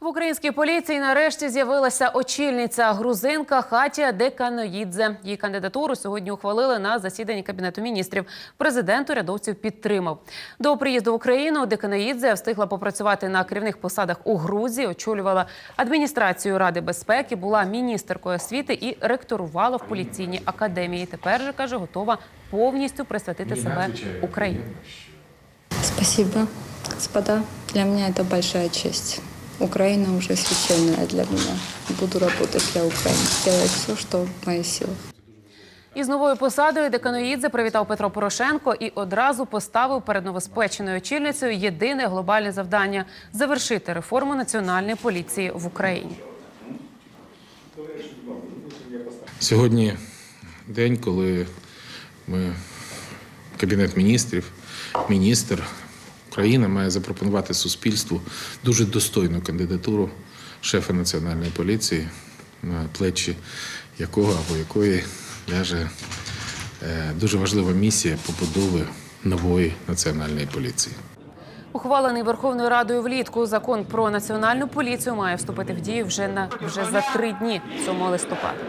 В українській поліції нарешті з'явилася очільниця грузинка Хатія Деканоїдзе. Її кандидатуру сьогодні ухвалили на засіданні кабінету міністрів. Президент урядовців підтримав. До приїзду в Україну Деканоїдзе встигла попрацювати на керівних посадах у Грузії, очолювала адміністрацію Ради безпеки, була міністеркою освіти і ректорувала в поліційній академії. Тепер же каже, готова повністю присвятити себе Україні. Спасибо, господа. Для меня это большая честь. Украина уже священная для меня. Буду работать для Украины, делать все, что в моих силах. Із новою посадою Деканоїдзе привітав Петро Порошенко і одразу поставив перед новоспеченою очільницею єдине глобальне завдання завершити реформу національної поліції в Україні. Сьогодні день, коли ми, Кабінет міністрів, міністр України має запропонувати суспільству дуже достойну кандидатуру шефа національної поліції, на плечі якого або якої ляже е, дуже важлива місія побудови нової національної поліції. Ухвалений Верховною Радою влітку закон про національну поліцію має вступити в дію вже на вже за три дні 7 листопада.